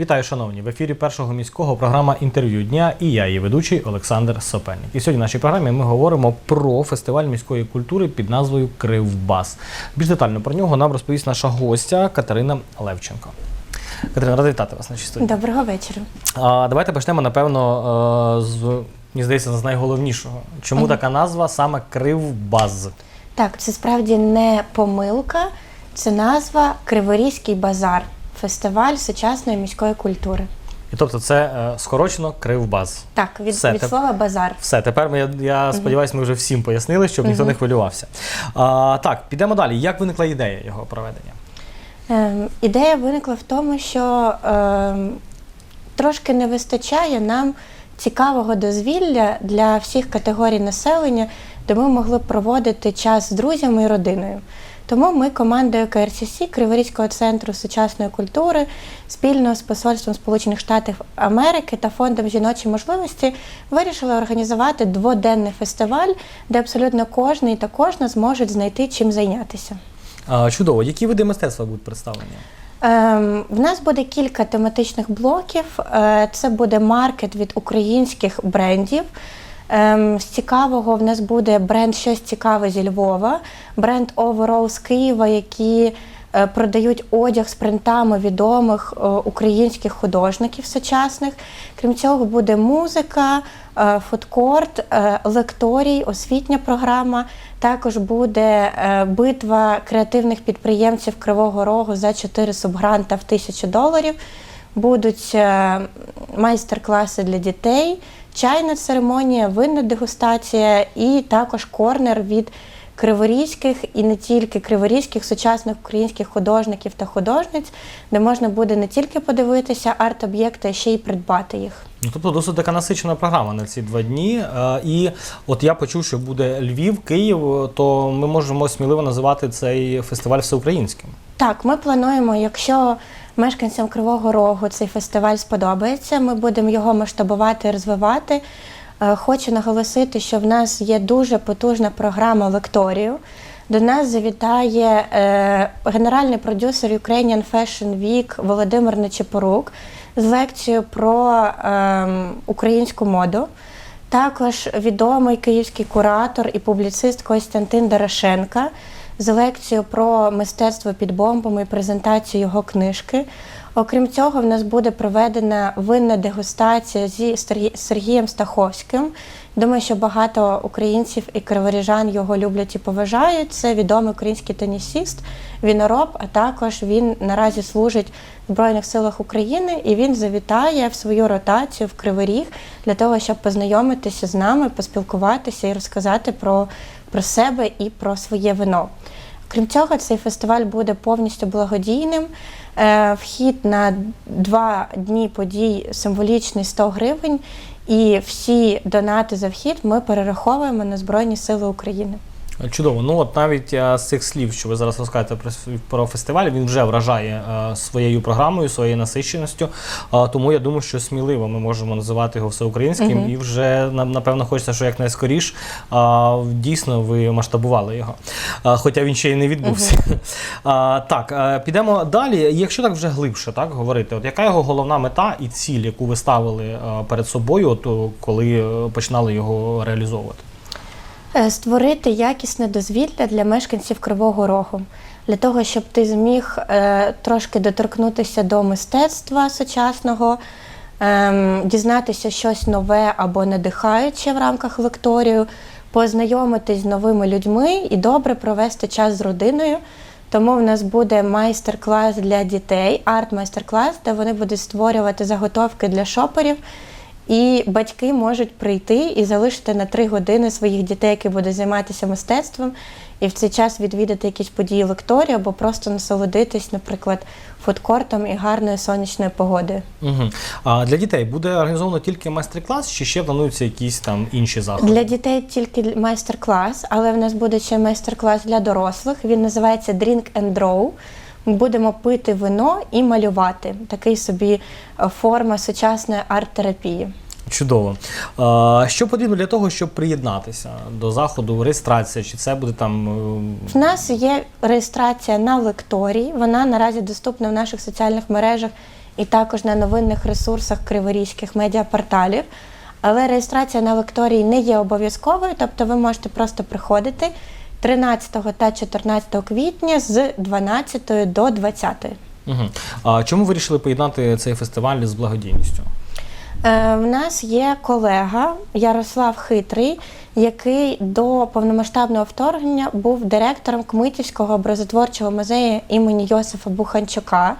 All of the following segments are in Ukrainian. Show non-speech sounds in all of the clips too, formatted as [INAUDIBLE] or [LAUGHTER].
Вітаю, шановні! В ефірі першого міського програма інтерв'ю дня і я, її ведучий Олександр Сопельник. І сьогодні в нашій програмі ми говоримо про фестиваль міської культури під назвою Кривбас. Більш детально про нього нам розповість наша гостя Катерина Левченко. Катерина, рада вітати вас на студії. Доброго вечора. А, давайте почнемо, напевно, е, з мені здається, з найголовнішого. Чому така назва саме Кривбаз? Так, це справді не помилка, це назва Криворізький базар, фестиваль сучасної міської культури. І тобто це е, скорочено Кривбаз. Так, від, Все, від теп- слова базар. Все, тепер ми, я, я сподіваюся, ми вже всім пояснили, щоб ніхто не хвилювався. А, так, підемо далі. Як виникла ідея його проведення? Ем, ідея виникла в тому, що ем, трошки не вистачає нам цікавого дозвілля для всіх категорій населення, де ми могли б проводити час з друзями і родиною. Тому ми командою КРСС Криворізького центру сучасної культури спільно з Посольством Сполучених Штатів Америки та фондом жіночі можливості вирішили організувати дводенний фестиваль, де абсолютно кожний та кожна зможуть знайти чим зайнятися. А, чудово, які види мистецтва будуть представлені? Ем, в нас буде кілька тематичних блоків. Е, Це буде маркет від українських брендів. Ем, З цікавого в нас буде бренд щось цікаве зі Львова, бренд Overall з Києва, які е, продають одяг з принтами відомих е, українських художників сучасних. Крім цього, буде музика, е, фудкорт, лекторій, освітня програма. Також буде битва креативних підприємців Кривого Рогу за 4 субгранта в 1000 доларів. Будуть майстер-класи для дітей, чайна церемонія, винна дегустація і також корнер від криворізьких і не тільки криворізьких сучасних українських художників та художниць, де можна буде не тільки подивитися арт-об'єкти, а ще й придбати їх. Ну, тобто досить така насичена програма на ці два дні. Е, і от я почув, що буде Львів, Київ, то ми можемо сміливо називати цей фестиваль всеукраїнським. Так, ми плануємо, якщо мешканцям Кривого Рогу цей фестиваль сподобається, ми будемо його масштабувати і розвивати. Е, Хочу наголосити, що в нас є дуже потужна програма лекторію. До нас завітає е, генеральний продюсер Ukrainian Fashion Week Володимир Нечепорук з лекцією про е, українську моду. Також відомий київський куратор і публіцист Костянтин Дорошенка з лекцією про мистецтво під бомбами і презентацію його книжки. Окрім цього, в нас буде проведена винна дегустація зі Сергі- Сергієм Стаховським. Думаю, що багато українців і криворіжан його люблять і поважають. Це відомий український тенісіст, вінороб, а також він наразі служить в Збройних силах України і він завітає в свою ротацію в Кривий Ріг для того, щоб познайомитися з нами, поспілкуватися і розказати про, про себе і про своє вино. Крім цього, цей фестиваль буде повністю благодійним. Е, Вхід на два дні подій символічний 100 гривень, і всі донати за вхід ми перераховуємо на Збройні Сили України. Чудово. Ну от навіть е, з цих слів, що ви зараз розкажете про, про фестиваль, він вже вражає е, своєю програмою, своєю насиченістю. Тому я думаю, що сміливо ми можемо називати його всеукраїнським, і вже напевно хочеться, що якнайскоріш дійсно ви масштабували його. Хоча він ще й не відбувся. Е, [LAUGHS] так, е, підемо далі. Якщо так вже глибше так говорити, от яка його головна мета і ціль, яку ви ставили перед собою, от, коли починали його реалізовувати? Е, Створити якісне дозвілля для мешканців Кривого Рогу, для того, щоб ти зміг е, трошки доторкнутися до мистецтва сучасного, ем, дізнатися щось нове або надихаюче в рамках лекторію, познайомитись з новими людьми і добре провести час з родиною. Тому в нас буде майстер-клас для дітей, арт-майстер-клас, де вони будуть створювати заготовки для шоперів. І батьки можуть прийти і залишити на три години своїх дітей, які будуть займатися мистецтвом, і в цей час відвідати якісь події лекторії або просто насолодитись, наприклад, фудкортом і гарною сонячною погодою. Угу. А для дітей буде організовано тільки майстер-клас, чи ще плануються якісь там інші заходи? Для дітей тільки майстер-клас, але в нас буде ще майстер-клас для дорослих. Він називається Drink and Draw. Ми будемо пити вино і малювати. Такий собі е, форма сучасної арт-терапії. Чудово. Що потрібно для того, щоб приєднатися до заходу, реєстрація? Чи це буде там е, В нас є реєстрація на лекторії. Вона наразі доступна в наших соціальних мережах і також на новинних ресурсах криворізьких медіапорталів. Але реєстрація на лекторії не є обов'язковою, тобто ви можете просто приходити 13 та 14 квітня з 12 до 20. Угу. А чому вирішили поєднати цей фестиваль з благодійністю? Е, В нас є колега Ярослав Хитрий, який до повномасштабного вторгнення був директором Кмитівського образотворчого музею імені Йосифа Буханчука.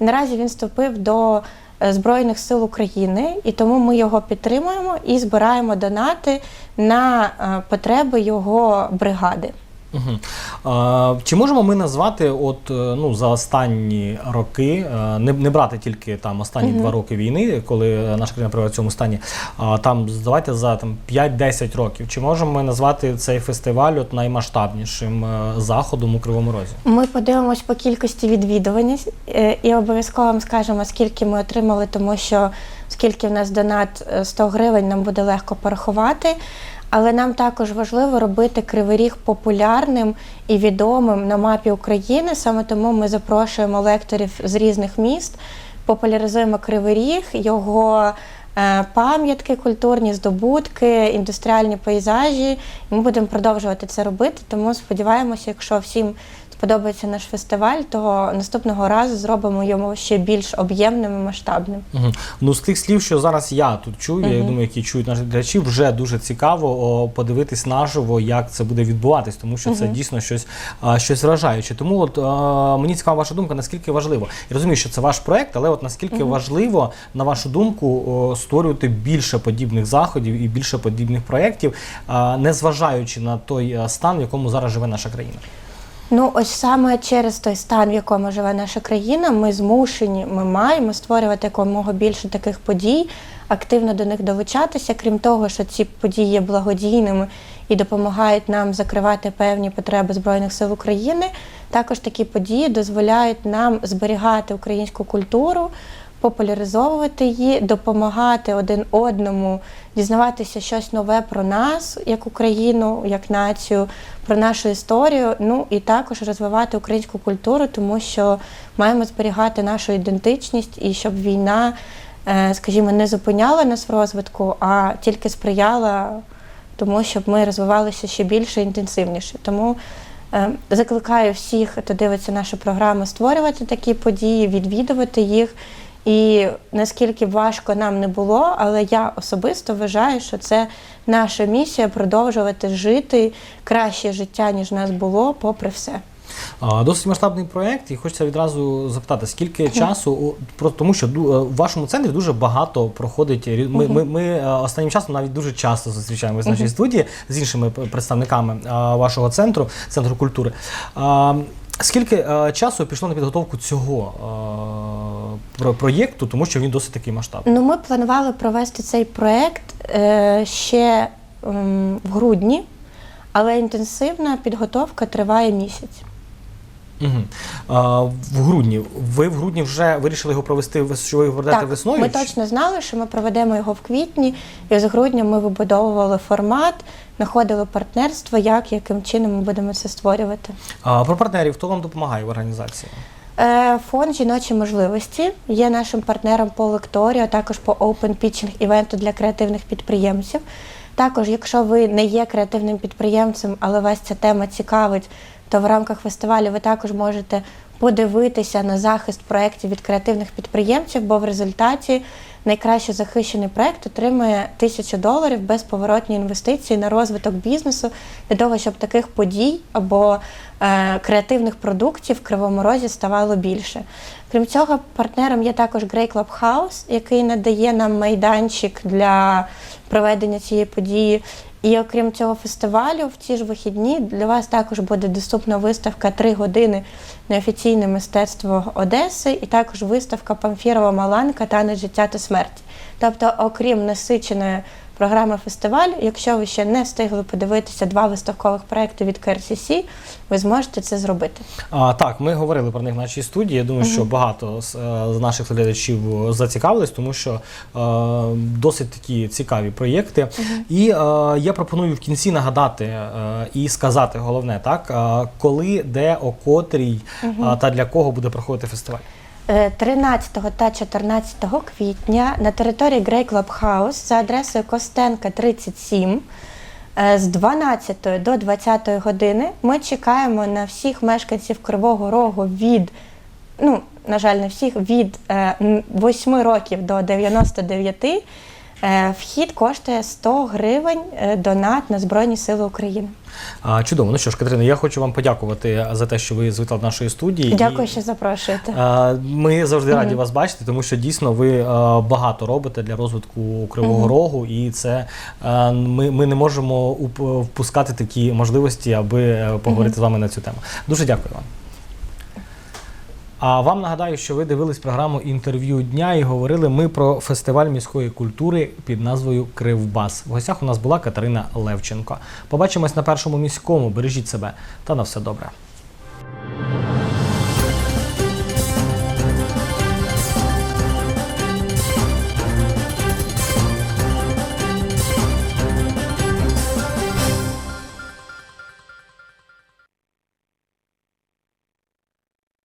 І наразі він вступив до Збройних сил України, і тому ми його підтримуємо і збираємо донати на е, потреби його бригади. Угу. А, чи можемо ми назвати, от е, ну за останні роки, е, не, не брати тільки там останні два роки війни, коли наша країна перебуває в цьому стані, а там давайте за там 5-10 років. Чи можемо ми назвати цей фестиваль от наймасштабнішим е, заходом у Кривому Розі? Ми подивимось по кількості відвідувань і обов'язково вам скажемо, скільки ми отримали, тому що скільки в нас донат е, 100 гривень, нам буде легко порахувати. Але нам також важливо робити Кривий Ріг популярним і відомим на мапі України. Саме тому ми запрошуємо лекторів з різних міст, популяризуємо Кривий Ріг, його е, пам'ятки, культурні здобутки, індустріальні пейзажі. Ми будемо продовжувати це робити. Тому сподіваємося, якщо всім сподобається наш фестиваль, то наступного разу зробимо його ще більш об'ємним і масштабним. Угу. Ну, з тих слів, що зараз я тут чую, я думаю, які чують наші глядачі, вже дуже цікаво подивитись наживо, як це буде відбуватись, тому що це дійсно щось, щось вражаюче. Тому от мені цікава ваша думка, наскільки важливо. Я розумію, що це ваш проект, але от наскільки важливо, на вашу думку, створювати більше подібних заходів і більше подібних проєктів, незважаючи на той стан, в якому зараз живе наша країна. Ну, ось саме через той стан, в якому живе наша країна, ми змушені, ми маємо створювати якомога більше таких подій, активно до них долучатися. Крім того, що ці події є благодійними і допомагають нам закривати певні потреби Збройних сил України. Також такі події дозволяють нам зберігати українську культуру, популяризовувати її, допомагати один одному, дізнаватися щось нове про нас, як Україну, як націю, про нашу історію. Ну і також розвивати українську культуру, тому що маємо зберігати нашу ідентичність і щоб війна, е, скажімо, не зупиняла нас в розвитку, а тільки сприяла тому, щоб ми розвивалися ще більше інтенсивніше. Тому Е, Закликаю всіх, хто дивиться нашу програму, створювати такі події, відвідувати їх. І наскільки важко нам не було, але я особисто вважаю, що це наша місія продовжувати жити краще життя, ніж нас було, попри все. Досить масштабний проєкт, і хочеться відразу запитати, скільки часу тому, що е, в вашому центрі дуже багато проходить. Ми, ми, ми е, останнім часом навіть дуже часто зустрічаємося в нашій студії з іншими представниками вашого центру, центру культури. Скільки е, часу пішло на підготовку цього проєкту, тому що він досить такий масштабний? Ну, ми планували провести цей проект е, ще ем, в грудні, але інтенсивна підготовка триває місяць. Угу. А, в грудні. Ви в грудні вже вирішили його провести, що ви його проведете весною? Ми чи- точно знали, що ми проведемо його в квітні, і з грудня ми вибудовували формат, знаходили партнерство, як, яким чином ми будемо це створювати. А, про партнерів, хто вам допомагає в організації? Е, Фонд жіночі можливості є нашим партнером по лекторію, а також по Open Pitching івенту для креативних підприємців. Також, якщо ви не є креативним підприємцем, але вас ця тема цікавить, то в рамках фестивалю ви також можете подивитися на захист проєктів від креативних підприємців, бо в результаті найкраще захищений проект отримує тисячу доларів безповоротні інвестиції на розвиток бізнесу для того, щоб таких подій або е, креативних продуктів в Кривому Розі ставало більше. Крім цього, партнером є також Grey Club House, який надає нам майданчик для проведення цієї події. І окрім цього фестивалю, в ці ж вихідні для вас також буде доступна виставка «Три години неофіційне мистецтво Одеси, і також виставка Памфірова Маланка Танець життя та смерті. Тобто, окрім насиченої програми фестивалю, якщо ви ще не встигли подивитися два виставкових проекти від КРСС, ви зможете це зробити. А, так, ми говорили про них в нашій студії. Я думаю, що багато з, е, з наших глядачів зацікавились, тому що е, досить такі цікаві проєкти. І е, я пропоную в кінці нагадати е, і сказати головне, так, е, коли, де, о котрій е, та для кого буде проходити фестиваль. Е, 13 та 14 квітня на території Grey Club House за адресою Костенка 37 е, з 12 до 20 години ми чекаємо на всіх мешканців Кривого Рогу від, ну, на жаль, не всіх, від е, 8 років до 99. Е, Вхід коштує 100 гривень е, донат на Збройні Сили України. Чудово. Ну що ж, Катерина, я хочу вам подякувати за те, що ви звітали до нашої студії. Дякую, І, що запрошуєте. Ми завжди раді вас бачити, тому що дійсно ви е, багато робите для розвитку Кривого Рогу, і це ми, ми не можемо впускати такі можливості, аби поговорити з вами на цю тему. Дуже дякую вам. А вам нагадаю, що ви дивились програму інтерв'ю дня і говорили ми про фестиваль міської культури під назвою Кривбас. В гостях у нас була Катерина Левченко. Побачимось на першому міському. Бережіть себе та на все добре.